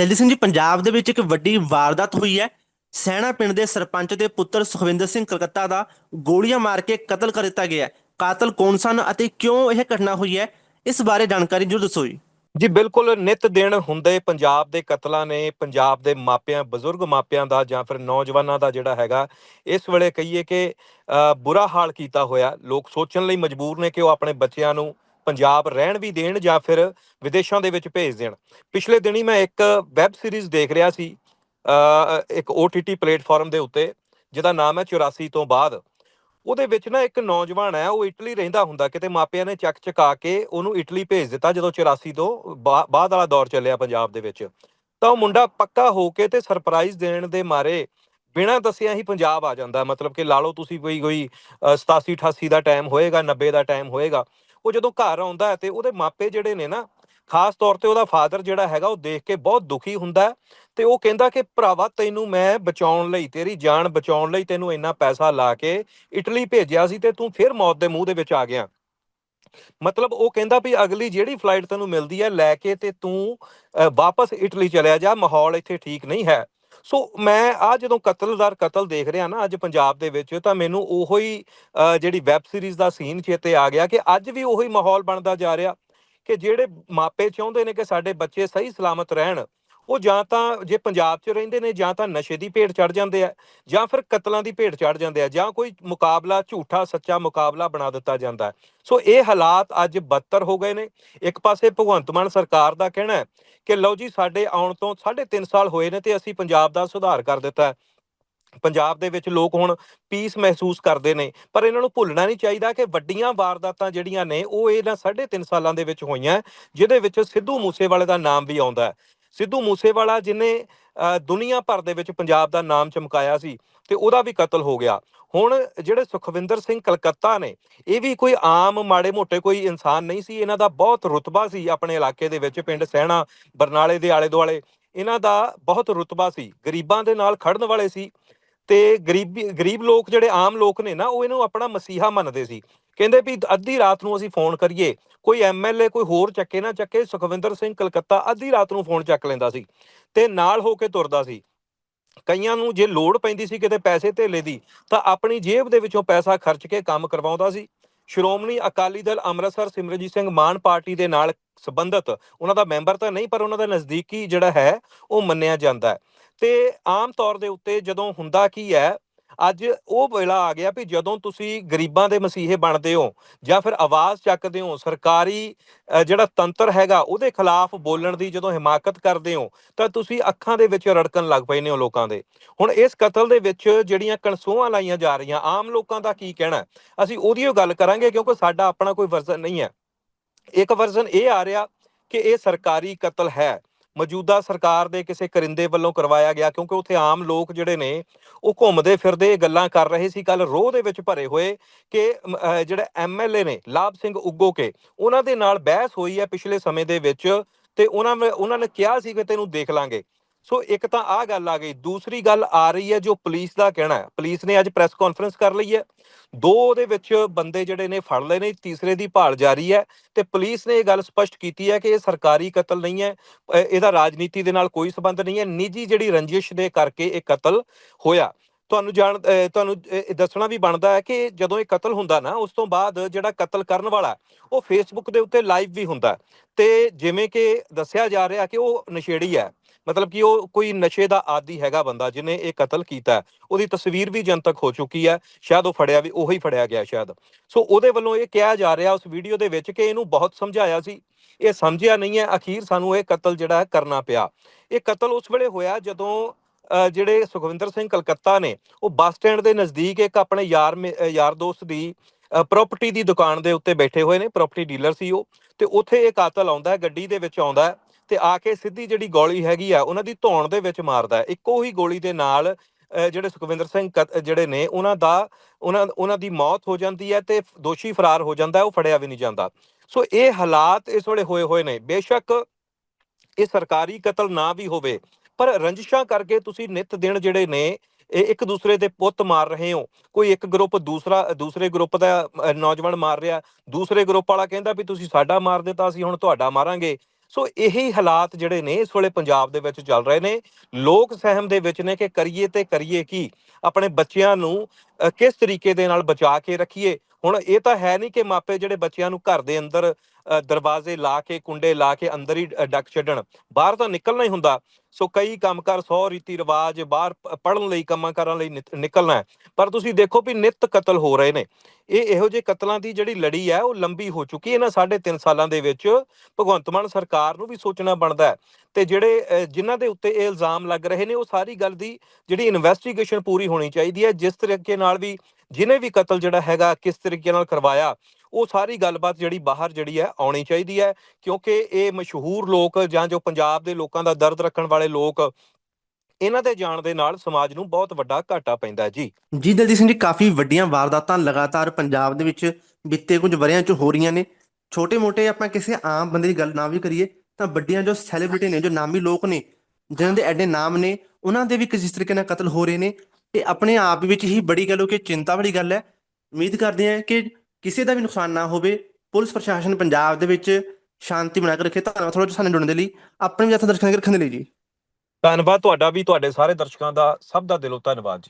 ਦਲਜੀਤ ਸਿੰਘ ਜੀ ਪੰਜਾਬ ਦੇ ਵਿੱਚ ਇੱਕ ਵੱਡੀ ਵਾਰਦਾਤ ਹੋਈ ਹੈ। ਸੈਣਾ ਪਿੰਡ ਦੇ ਸਰਪੰਚ ਦੇ ਪੁੱਤਰ ਸੁਖਵਿੰਦਰ ਸਿੰਘ ਕਲਕੱਤਾ ਦਾ ਗੋਲੀਆਂ ਮਾਰ ਕੇ ਕਤਲ ਕਰ ਦਿੱਤਾ ਗਿਆ ਕਾਤਲ ਕੌਣ ਸਨ ਅਤੇ ਕਿਉਂ ਇਹ ਘਟਨਾ ਹੋਈ ਹੈ ਇਸ ਬਾਰੇ ਜਾਣਕਾਰੀ ਜਰੂਰ ਦੱਸੋ ਜੀ। ਜੀ ਬਿਲਕੁਲ ਨਿਤ ਦਿਨ ਹੁੰਦੇ ਪੰਜਾਬ ਦੇ ਕਤਲਾਂ ਨੇ ਪੰਜਾਬ ਦੇ ਮਾਪਿਆਂ ਬਜ਼ੁਰਗ ਮਾਪਿਆਂ ਦਾ ਜਾਂ ਫਿਰ ਨੌਜਵਾਨਾਂ ਦਾ ਜਿਹੜਾ ਹੈਗਾ ਇਸ ਵੇਲੇ ਕਹੀਏ ਕਿ ਅ, ਬੁਰਾ ਹਾਲ ਕੀਤਾ ਹੋਇਆ। ਲੋਕ ਸੋਚਣ ਲਈ ਮਜਬੂਰ ਨੇ ਕਿ ਉਹ ਆਪਣੇ ਬੱਚਿਆਂ ਨੂੰ ਪੰਜਾਬ ਰਹਿਣ ਵੀ ਦੇਣ ਜਾਂ ਫਿਰ ਵਿਦੇਸ਼ਾਂ ਦੇ ਵਿੱਚ ਭੇਜ ਦੇਣ। ਪਿਛਲੇ ਦਿਨੀ ਮੈਂ ਇੱਕ ਵੈਬ ਸੀਰੀਜ਼ ਦੇਖ ਰਿਹਾ ਸੀ ਅ, ਇੱਕ OTT ਪਲੇਟਫਾਰਮ ਦੇ ਉੱਤੇ ਜਿਹਦਾ ਨਾਮ ਹੈ 84 ਤੋਂ ਬਾਅਦ। ਉਹਦੇ ਵਿੱਚ ਨਾ ਇੱਕ ਨੌਜਵਾਨ ਹੈ ਉਹ ਇਟਲੀ ਰਹਿੰਦਾ ਹੁੰਦਾ ਕਿਤੇ ਮਾਪਿਆਂ ਨੇ ਚੱਕ ਚਕਾ ਕੇ ਉਹਨੂੰ ਇਟਲੀ ਭੇਜ ਦਿੱਤਾ ਜਦੋਂ 84 ਤੋਂ ਬਾ- ਬਾਅਦ ਵਾਲਾ ਦੌਰ ਚੱਲਿਆ ਪੰਜਾਬ ਦੇ ਵਿੱਚ। ਤਾਂ ਉਹ ਮੁੰਡਾ ਪੱਕਾ ਹੋ ਕੇ ਤੇ ਸਰਪ੍ਰਾਈਜ਼ ਦੇਣ ਦੇ ਮਾਰੇ ਬਿਨਾਂ ਦੱਸਿਆ ਹੀ ਪੰਜਾਬ ਆ ਜਾਂਦਾ। ਮਤਲਬ ਕਿ ਲਾ ਲਓ ਤੁਸੀਂ ਕੋਈ ਕੋਈ ਅ, 87 88 ਦਾ ਟਾਈਮ ਹੋਏਗਾ 90 ਦਾ ਟਾਈਮ ਹੋਏਗਾ। ਉਹ ਜਦੋਂ ਘਰ ਆਉਂਦਾ ਹੈ ਤੇ ਉਹਦੇ ਮਾਪੇ ਜਿਹੜੇ ਨੇ ਨਾ, ਖਾਸ ਤੌਰ ਤੇ ਉਹਦਾ ਫਾਦਰ ਜਿਹੜਾ ਹੈਗਾ ਉਹ ਦੇਖ ਕੇ ਬਹੁਤ ਦੁਖੀ ਹੁੰਦਾ ਤੇ ਉਹ ਕਹਿੰਦਾ ਕਿ, ਭਰਾਵਾ, ਤੈਨੂੰ ਮੈਂ ਬਚਾਉਣ ਲਈ, ਤੇਰੀ ਜਾਨ ਬਚਾਉਣ ਲਈ ਤੈਨੂੰ ਇੰਨਾ ਪੈਸਾ ਲਾ ਕੇ ਇਟਲੀ ਭੇਜਿਆ ਸੀ ਤੇ ਤੂੰ ਫਿਰ ਮੌਤ ਦੇ ਮੂੰਹ ਦੇ ਵਿੱਚ ਆ ਗਿਆ। ਮਤਲਬ ਉਹ ਕਹਿੰਦਾ ਵੀ ਅਗਲੀ ਜਿਹੜੀ ਫਲਾਈਟ ਤੈਨੂੰ ਮਿਲਦੀ ਹੈ, ਲੈ ਕੇ ਤੇ ਤੂੰ ਵਾਪਸ ਇਟਲੀ ਚਲਿਆ ਜਾ, ਮਾਹੌਲ ਇੱਥੇ ਠੀਕ ਨਹੀਂ ਹੈ। ਸੋ ਮੈਂ ਆ ਜਦੋਂ ਕਤਲਦਾਰ ਕਤਲ ਦੇਖ ਰਿਹਾ ਨਾ ਅੱਜ ਪੰਜਾਬ ਦੇ ਵਿੱਚ, ਤਾਂ ਮੈਨੂੰ ਉਹੋ ਹੀ ਜਿਹੜੀ ਵੈਬ ਸੀਰੀਜ਼ ਦਾ ਸੀਨ ਚੇਤੇ ਆ ਗਿਆ ਕਿ ਅੱਜ ਵੀ ਉਹੀ ਮਾਹੌਲ ਬਣਦਾ ਜਾ ਰਿਹਾ ਕਿ ਜਿਹੜੇ ਮਾਪੇ ਚਾਹੁੰਦੇ ਨੇ ਕਿ ਸਾਡੇ ਬੱਚੇ ਸਹੀ ਸਲਾਮਤ ਰਹਿਣ। ਉਹ ਜਾਂ ਤਾਂ ਜੇ ਪੰਜਾਬ 'ਚ ਰਹਿੰਦੇ ਨੇ, ਜਾਂ ਤਾਂ ਨਸ਼ੇ ਦੀ ਭੇਟ ਚੜ ਜਾਂਦੇ ਆ, ਜਾਂ ਫਿਰ ਕਤਲਾਂ ਦੀ ਭੇਟ ਚੜ ਜਾਂਦੇ ਆ, ਜਾਂ ਕੋਈ ਮੁਕਾਬਲਾ, ਝੂਠਾ, ਸੱਚਾ ਮੁਕਾਬਲਾ ਬਣਾ ਦਿੱਤਾ ਜਾਂਦਾ ਹੈ। ਸੋ ਇਹ ਹਾਲਾਤ ਅੱਜ ਬਦਤਰ ਹੋ ਗਏ ਨੇ। ਇੱਕ ਪਾਸੇ ਭਗਵੰਤ ਮਾਨ ਸਰਕਾਰ ਦਾ ਕਹਿਣਾ ਹੈ ਕਿ ਲਓ ਜੀ, ਸਾਡੇ ਆਉਣ ਤੋਂ 3.5 ਸਾਲ ਹੋਏ ਨੇ ਤੇ ਅਸੀਂ ਪੰਜਾਬ ਦਾ ਸੁਧਾਰ ਕਰ ਦਿੱਤਾ ਹੈ। ਪੰਜਾਬ ਦੇ ਵਿੱਚ ਲੋਕ ਹੁਣ ਪੀਸ ਮਹਿਸੂਸ ਕਰਦੇ ਨੇ, ਪਰ ਇਹਨਾਂ ਨੂੰ ਭੁੱਲਣਾ ਨਹੀਂ ਚਾਹੀਦਾ ਕਿ ਵੱਡੀਆਂ ਵਾਰਦਾਤਾਂ ਜਿਹੜੀਆਂ ਨੇ, ਉਹ ਇਹਨਾਂ 3.5 ਸਾਲਾਂ ਦੇ ਵਿੱਚ ਹੋਈਆਂ ਜਿਹਦੇ ਵਿੱਚ ਸਿੱਧੂ ਮੂਸੇਵਾਲੇ ਦਾ ਨਾਮ ਵੀ ਆਉਂਦਾ ਹੈ। ਸਿੱਧੂ ਮੂਸੇਵਾਲਾ ਜਿਨੇ ਦੁਨੀਆ ਭਰ ਦੇ ਵਿੱਚ ਪੰਜਾਬ ਦਾ ਨਾਮ ਚਮਕਾਇਆ ਸੀ ਤੇ ਉਹਦਾ ਵੀ ਕਤਲ ਹੋ ਗਿਆ। ਹੁਣ ਜਿਹੜੇ ਸੁਖਵਿੰਦਰ ਸਿੰਘ ਕਲਕੱਤਾ ਨੇ, ਇਹ ਵੀ ਕੋਈ ਆਮ ਮਾੜੇ ਮੋਟੇ ਕੋਈ ਇਨਸਾਨ ਨਹੀਂ ਸੀ। ਇਹਨਾਂ ਦਾ ਬਹੁਤ ਰੁਤਬਾ ਸੀ ਆਪਣੇ ਇਲਾਕੇ ਦੇ ਵਿੱਚ, ਪਿੰਡ ਸਹਿਣਾ ਬਰਨਾਲੇ ਦੇ ਆਲੇ ਦੁਆਲੇ ਇਹਨਾਂ ਦਾ ਬਹੁਤ ਰੁਤਬਾ ਸੀ। ਗਰੀਬਾਂ ਦੇ ਨਾਲ ਖੜਨ ਵਾਲੇ ਸੀ ਤੇ ਗਰੀਬੀ, ਗਰੀਬ ਲੋਕ ਜਿਹੜੇ ਆਮ ਲੋਕ ਨੇ ਨਾ, ਉਹ ਇਹਨੂੰ ਆਪਣਾ ਮਸੀਹਾ ਮੰਨਦੇ ਸੀ। ਕਹਿੰਦੇ ਵੀ ਅੱਧੀ ਰਾਤ ਨੂੰ ਅਸੀਂ ਫੋਨ ਕਰੀਏ, ਕੋਈ ਐਮਐਲਏ ਕੋਈ ਹੋਰ ਚੱਕੇ ਨਾ ਚੱਕੇ, ਸੁਖਵਿੰਦਰ ਸਿੰਘ ਕਲਕੱਤਾ ਅੱਧੀ ਰਾਤ ਨੂੰ ਫੋਨ ਚੱਕ ਲੈਂਦਾ ਸੀ ਤੇ ਨਾਲ ਹੋ ਕੇ ਤੁਰਦਾ ਸੀ। ਕਈਆਂ ਨੂੰ ਜੇ ਲੋੜ ਪੈਂਦੀ ਸੀ ਕਿਤੇ ਪੈਸੇ ਧੇਲੇ ਦੀ, ਤਾਂ ਆਪਣੀ ਜੇਬ ਦੇ ਵਿੱਚੋਂ ਪੈਸਾ ਖਰਚ ਕੇ ਕੰਮ ਕਰਵਾਉਂਦਾ ਸੀ। ਸ਼੍ਰੋਮਣੀ ਅਕਾਲੀ ਦਲ ਅੰਮ੍ਰਿਤਸਰ ਸਿਮਰਜੀਤ ਸਿੰਘ ਮਾਨ ਪਾਰਟੀ ਦੇ ਨਾਲ ਸੰਬੰਧਿਤ, ਉਹਨਾਂ ਦਾ ਮੈਂਬਰ ਤਾਂ ਨਹੀਂ, ਪਰ ਉਹਨਾਂ ਦਾ ਨਜ਼ਦੀਕੀ ਜਿਹੜਾ ਹੈ, ਉਹ ਮੰਨਿਆ ਜਾਂਦਾ ਹੈ। ਤੇ ਆਮ ਤੌਰ ਦੇ ਉੱਤੇ ਜਦੋਂ ਹੁੰਦਾ ਕੀ ਹੈ ਅੱਜ ਉਹ ਵੇਲਾ ਆ ਗਿਆ ਵੀ ਜਦੋਂ ਤੁਸੀਂ ਗਰੀਬਾਂ ਦੇ ਮਸੀਹੇ ਬਣਦੇ ਹੋ ਜਾਂ ਫਿਰ ਆਵਾਜ਼ ਚੱਕਦੇ ਹੋ, ਸਰਕਾਰੀ ਜਿਹੜਾ ਤੰਤਰ ਹੈਗਾ ਉਹਦੇ ਖਿਲਾਫ ਬੋਲਣ ਦੀ ਜਦੋਂ ਹਿਮਾਕਤ ਕਰਦੇ ਹੋ, ਤਾਂ ਤੁਸੀਂ ਅੱਖਾਂ ਦੇ ਵਿੱਚ ਰੜਕਣ ਲੱਗ ਪਏ ਨੇ ਉਹ ਲੋਕਾਂ ਦੇ। ਹੁਣ ਇਸ ਕਤਲ ਦੇ ਵਿੱਚ ਜਿਹੜੀਆਂ ਕਣਸੂਆਂ ਲਾਈਆਂ ਜਾ ਰਹੀਆਂ, ਆਮ ਲੋਕਾਂ ਦਾ ਕੀ ਕਹਿਣਾ? ਅਸੀਂ ਉਹਦੀ ਉਹ ਗੱਲ ਕਰਾਂਗੇ ਕਿਉਂਕਿ ਸਾਡਾ ਆਪਣਾ ਕੋਈ ਵਰਜ਼ਨ ਨਹੀਂ ਹੈ। ਇੱਕ ਵਰਜ਼ਨ ਇਹ ਆ ਰਿਹਾ ਕਿ ਇਹ ਸਰਕਾਰੀ ਕਤਲ ਹੈ। ਮੌਜੂਦਾ ਸਰਕਾਰ ਦੇ ਕਿਸੇ ਕਰਿੰਦੇ ਵੱਲੋਂ ਕਰਵਾਇਆ ਗਿਆ ਕਿਉਂਕਿ ਉੱਥੇ ਆਮ ਲੋਕ ਜਿਹੜੇ ਨੇ ਉਹ ਘੁੰਮਦੇ ਫਿਰਦੇ ਇਹ ਗੱਲਾਂ ਕਰ ਰਹੇ ਸੀ। ਕੱਲ ਰੋਹ ਦੇ ਵਿੱਚ ਭਰੇ ਹੋਏ ਕਿ ਅਮ, ਅਹ, ਜਿਹੜੇ ਐਮਐਲਏ ਨੇ ਲਾਭ ਸਿੰਘ ਉੱਗੋ ਕੇ ਉਹਨਾਂ ਦੇ ਨਾਲ ਬਹਿਸ ਹੋਈ ਹੈ ਪਿਛਲੇ ਸਮੇਂ ਦੇ ਵਿੱਚ ਤੇ ਉਹਨਾਂ ਉਹਨਾਂ ਨੇ ਕਿਹਾ ਸੀ ਕਿ ਤੈਨੂੰ ਦੇਖ ਲਾਂਗੇ। ਸੋ ਇੱਕ ਤਾਂ ਆਹ ਗੱਲ ਆ ਗਈ, ਦੂਸਰੀ ਗੱਲ ਆ ਰਹੀ ਹੈ ਜੋ ਪੁਲਿਸ ਦਾ ਕਹਿਣਾ ਹੈ। ਪੁਲਿਸ ਨੇ ਅੱਜ ਪ੍ਰੈਸ ਕਾਨਫਰੰਸ ਕਰ ਲਈ ਹੈ। ਦੋ ਉਹਦੇ ਵਿੱਚ ਬੰਦੇ ਜਿਹੜੇ ਨੇ ਫੜ ਲਏ ਨੇ, ਤੀਸਰੇ ਦੀ ਭਾਲ ਜਾਰੀ ਹੈ ਤੇ ਪੁਲਿਸ ਨੇ ਇਹ ਗੱਲ ਸਪਸ਼ਟ ਕੀਤੀ ਹੈ ਕਿ ਇਹ ਸਰਕਾਰੀ ਕਤਲ ਨਹੀਂ ਹੈ ਇਹਦਾ ਰਾਜਨੀਤੀ ਦੇ ਨਾਲ ਕੋਈ ਸਬੰਧ ਨਹੀਂ ਹੈ। ਨਿੱਜੀ ਜਿਹੜੀ ਰੰਜਿਸ਼ ਦੇ ਕਰਕੇ ਇਹ ਕਤਲ ਹੋਇਆ। ਤੁਹਾਨੂੰ ਜਾਣ ਤੁਹਾਨੂੰ ਦੱਸਣਾ ਵੀ ਬਣਦਾ ਹੈ ਕਿ ਜਦੋਂ ਇਹ ਕਤਲ ਹੁੰਦਾ ਨਾ, ਉਸ ਤੋਂ ਬਾਅਦ ਜਿਹੜਾ ਕਤਲ ਕਰਨ ਵਾਲਾ, ਉਹ ਫੇਸਬੁੱਕ ਦੇ ਉੱਤੇ ਲਾਈਵ ਵੀ ਹੁੰਦਾ ਹੈ। ਤੇ ਜਿਵੇਂ ਕਿ ਦੱਸਿਆ ਜਾ ਰਿਹਾ ਕਿ ਉਹ ਨਸ਼ੇੜੀ ਹੈ, ਮਤਲਬ ਕਿ ਉਹ ਕੋਈ ਨਸ਼ੇ ਦਾ ਆਦੀ ਹੈਗਾ ਬੰਦਾ ਜਿਹਨੇ ਇਹ ਕਤਲ ਕੀਤਾ ਉਹਦੀ ਤਸਵੀਰ ਵੀ ਜਨਤਕ ਹੋ ਚੁੱਕੀ ਹੈ, ਸ਼ਾਇਦ ਉਹ ਫੜਿਆ ਵੀ, ਉਹੀ ਫੜਿਆ ਗਿਆ ਸ਼ਾਇਦ। ਸੋ ਉਹਦੇ ਵੱਲੋਂ ਇਹ ਕਿਹਾ ਜਾ ਰਿਹਾ ਉਸ ਵੀਡੀਓ ਦੇ ਵਿੱਚ ਕਿ ਇਹਨੂੰ ਬਹੁਤ ਸਮਝਾਇਆ ਸੀ। ਇਹ ਸਮਝਿਆ ਨਹੀਂ ਹੈ, ਅਖੀਰ ਸਾਨੂੰ ਇਹ ਕਤਲ ਜਿਹੜਾ ਕਰਨਾ ਪਿਆ। ਇਹ ਕਤਲ ਉਸ ਵੇਲੇ ਹੋਇਆ ਜਦੋਂ ਜਿਹੜੇ ਸੁਖਵਿੰਦਰ ਸਿੰਘ ਕਲਕੱਤਾ ਨੇ, ਉਹ ਬੱਸ ਸਟੈਂਡ ਦੇ ਨਜ਼ਦੀਕ ਇੱਕ ਆਪਣੇ ਯਾਰ ਯਾਰ ਦੋਸਤ ਦੀ ਪ੍ਰਾਪਰਟੀ ਦੀ ਦੁਕਾਨ ਦੇ ਉੱਤੇ ਬੈਠੇ ਹੋਏ ਨੇ ਪ੍ਰਾਪਰਟੀ ਡੀਲਰ ਸੀ ਉਹ, ਤੇ ਉੱਥੇ ਇਹ ਕਾਤਲ ਆਉਂਦਾ ਹੈ, ਗੱਡੀ ਦੇ ਵਿੱਚ ਆਉਂਦਾ ਹੈ, ਤੇ ਆ ਕੇ ਸਿੱਧੀ ਜਿਹੜੀ ਗੋਲੀ ਹੈਗੀ ਆ, ਉਹਨਾਂ ਦੀ ਧੌਣ ਦੇ ਵਿੱਚ ਮਾਰਦਾ ਇੱਕੋ ਹੀ ਗੋਲੀ ਦੇ ਨਾਲ ਜਿਹੜੇ ਸੁਖਵਿੰਦਰ ਸਿੰਘ ਕਤ- ਜਿਹੜੇ ਨੇ, ਉਹਨਾਂ ਦਾ, ਉਹਨਾਂ ਉਹਨਾਂ ਦੀ ਮੌਤ ਹੋ ਜਾਂਦੀ ਹੈ ਤੇ ਦੋਸ਼ੀ ਫਰਾਰ ਹੋ ਜਾਂਦਾ ਉਹ ਫੜਿਆ ਵੀ ਨਹੀਂ ਜਾਂਦਾ। ਸੋ ਇਹ ਹਾਲਾਤ ਇਸ ਵੇਲੇ ਹੋਏ ਹੋਏ ਨੇ। ਬੇਸ਼ੱਕ ਇਹ ਸਰਕਾਰੀ ਕਤਲ ਨਾ ਵੀ ਹੋਵੇ ਪਰ ਰੰਜਿਸ਼ਾਂ ਕਰਕੇ ਤੁਸੀਂ ਨਿਤ ਦਿਨ ਜਿਹੜੇ ਨੇ ਇੱਕ ਦੂਸਰੇ ਦੇ ਪੁੱਤ ਮਾਰ ਰਹੇ ਹੋ। ਕੋਈ ਇੱਕ ਗਰੁੱਪ ਦੂਸਰਾ, ਦੂਸਰੇ ਗਰੁੱਪ ਦਾ ਨੌਜਵਾਨ ਮਾਰ ਰਿਹਾ, ਦੂਸਰੇ ਗਰੁੱਪ ਵਾਲਾ ਕਹਿੰਦਾ ਵੀ ਤੁਸੀਂ ਸਾਡਾ ਮਾਰ ਦਿੱਤਾ, ਅਸੀਂ ਹੁਣ ਤੁਹਾਡਾ ਮਾਰਾਂਗੇ। ਸੋ ਇਹੀ ਹਾਲਾਤ ਜਿਹੜੇ ਨੇ, ਇਸ ਵੇਲੇ ਪੰਜਾਬ ਦੇ ਵਿੱਚ ਚੱਲ ਰਹੇ ਨੇ। ਲੋਕ ਸਹਿਮ ਦੇ ਵਿੱਚ ਨੇ ਕਿ ਕਰੀਏ ਤੇ ਕਰੀਏ ਕੀ? ਆਪਣੇ ਬੱਚਿਆਂ ਨੂੰ ਕਿਸ ਤਰੀਕੇ ਦੇ ਨਾਲ ਬਚਾ ਕੇ ਰੱਖੀਏ? ਹੁਣ ਇਹ ਤਾਂ ਹੈ ਨਹੀਂ ਕਿ ਮਾਪੇ ਜਿਹੜੇ ਬੱਚਿਆਂ ਨੂੰ ਘਰ ਦੇ ਅੰਦਰ ਦਰਵਾਜ਼ੇ ਲਾ ਕੇ ਕੁੰਡੇ ਲਾ ਕੇ ਅੰਦਰ ਹੀ ਡੱਕ ਛੱਡਣ ਬਾਹਰ ਤਾਂ ਨਿਕਲਣਾ ਹੀ ਹੁੰਦਾ। ਸੋ ਕਈ ਕੰਮਕਾਰ ਸੌ ਰੀਤੀ ਰਿਵਾਜ ਬਾਹਰ ਪੜਨ ਲਈ ਕੰਮਾਂ ਕਰਨ ਲਈ ਨਿਤ- ਨਿਕਲਣਾ ਹੈ। ਪਰ ਤੁਸੀਂ ਦੇਖੋ ਵੀ ਨਿਤ ਕਤਲ ਹੋ ਰਹੇ ਨੇ। ਇਹ ਇਹੋ ਜਿਹੇ ਕਤਲਾਂ ਦੀ ਜਿਹੜੀ ਲੜੀ ਹੈ ਉਹ ਲੰਬੀ ਹੋ ਚੁੱਕੀ ਹੈ। ਇਹਨਾਂ ਸਾਢੇ ਤਿੰਨ ਸਾਲਾਂ ਦੇ ਵਿੱਚ ਭਗਵੰਤ ਮਾਨ ਸਰਕਾਰ ਨੂੰ ਵੀ ਸੋਚਣਾ ਬਣਦਾ ਹੈ। ਤੇ ਜਿਹੜੇ ਅ, ਜਿਨ੍ਹਾਂ ਦੇ ਉੱਤੇ ਇਹ ਇਲਜ਼ਾਮ ਲੱਗ ਰਹੇ ਨੇ ਉਹ ਸਾਰੀ ਗੱਲ ਦੀ ਜਿਹੜੀ ਇਨਵੈਸਟੀਗੇਸ਼ਨ ਪੂਰੀ ਹੋਣੀ ਚਾਹੀਦੀ ਹੈ। ਜਿਸ ਤਰੀਕੇ ਨਾਲ ਵੀ ਜਿਹਨੇ ਵੀ ਕਤਲ ਜਿਹੜਾ ਹੈਗਾ ਕਿਸ ਤਰੀਕੇ ਨਾਲ ਕਰਵਾਇਆ, ਉਹ ਸਾਰੀ ਗੱਲਬਾਤ ਜਿਹੜੀ ਬਾਹਰ ਜਿਹੜੀ ਹੈ ਆਉਣੀ ਚਾਹੀਦੀ ਹੈ, ਕਿਉਂਕਿ ਇਹ ਮਸ਼ਹੂਰ ਲੋਕ ਜਾਂ ਜੋ ਪੰਜਾਬ ਦੇ ਲੋਕਾਂ ਦਾ ਦਰਦ ਰੱਖਣ ਵਾਲੇ ਲੋਕ, ਇਹਨਾਂ ਦੇ ਜਾਣ ਦੇ ਨਾਲ ਸਮਾਜ ਨੂੰ ਬਹੁਤ ਵੱਡਾ ਘਾਟਾ ਪੈਂਦਾ ਹੈ, ਜੀ। ਜੀ, ਦਲਜੀਤ ਸਿੰਘ ਜੀ, ਕਾਫੀ ਵੱਡੀਆਂ ਵਾਰਦਾਤਾਂ ਲਗਾਤਾਰ ਪੰਜਾਬ ਦੇ ਵਿੱਚ ਬੀਤੇ ਕੁਝ ਵਰਿਆਂ 'ਚ ਹੋ ਰਹੀਆਂ ਨੇ। ਛੋਟੇ-ਮੋਟੇ ਆਪਾਂ ਕਿਸੇ ਆਮ ਬੰਦੇ ਦੀ ਗੱਲ ਨਾ ਵੀ ਕਰੀਏ, ਤਾਂ ਵੱਡੀਆਂ ਜੋ ਸੈਲੀਬ੍ਰਿਟੀ ਨੇ, ਜੋ ਨਾਮੀ ਲੋਕ ਨੇ, ਜਿਨ੍ਹਾਂ ਦੇ ਐਡੇ ਨਾਮ ਨੇ, ਉਹਨਾਂ ਦੇ ਵੀ ਕਿਸ ਤਰੀਕੇ ਨਾਲ ਕਤਲ ਹੋ ਰਹੇ ਨੇ ਇਹ ਆਪਣੇ ਆਪ ਵਿੱਚ ਹੀ ਬੜੀ ਗੱਲ ਹੋ ਕਿ ਚਿੰਤਾ ਵਾਲੀ ਗੱਲ ਹੈ। ਉਮੀਦ ਕਰਦੇ ਹਾਂ ਕਿ ਕਿਸੇ ਦਾ ਵੀ ਨੁਕਸਾਨ ਨਾ ਹੋਵੇ। ਪੁਲਿਸ ਪ੍ਰਸ਼ਾਸਨ ਪੰਜਾਬ ਦੇ ਵਿੱਚ ਸ਼ਾਂਤੀ ਬਣਾ ਕੇ ਰੱਖੇ। ਧੰਨਵਾਦ ਥੋੜਾ ਜਿਹਾ ਸਾਨੂੰ ਜੁੜਨ ਦੇ ਲਈ। ਆਪਣੇ ਵੀ ਜੱਥਾ ਦਰਸ਼ਕਾਂ ਦੇ ਰੱਖਣ ਦੇ ਲਈ ਜੀ। ਧੰਨਵਾਦ ਤੁਹਾਡਾ ਵੀ, ਤੁਹਾਡੇ ਸਾਰੇ ਦਰਸ਼ਕਾਂ ਦਾ। ਸਭ ਦਾ ਦਿਲੋਂ ਧੰਨਵਾਦ ਜੀ।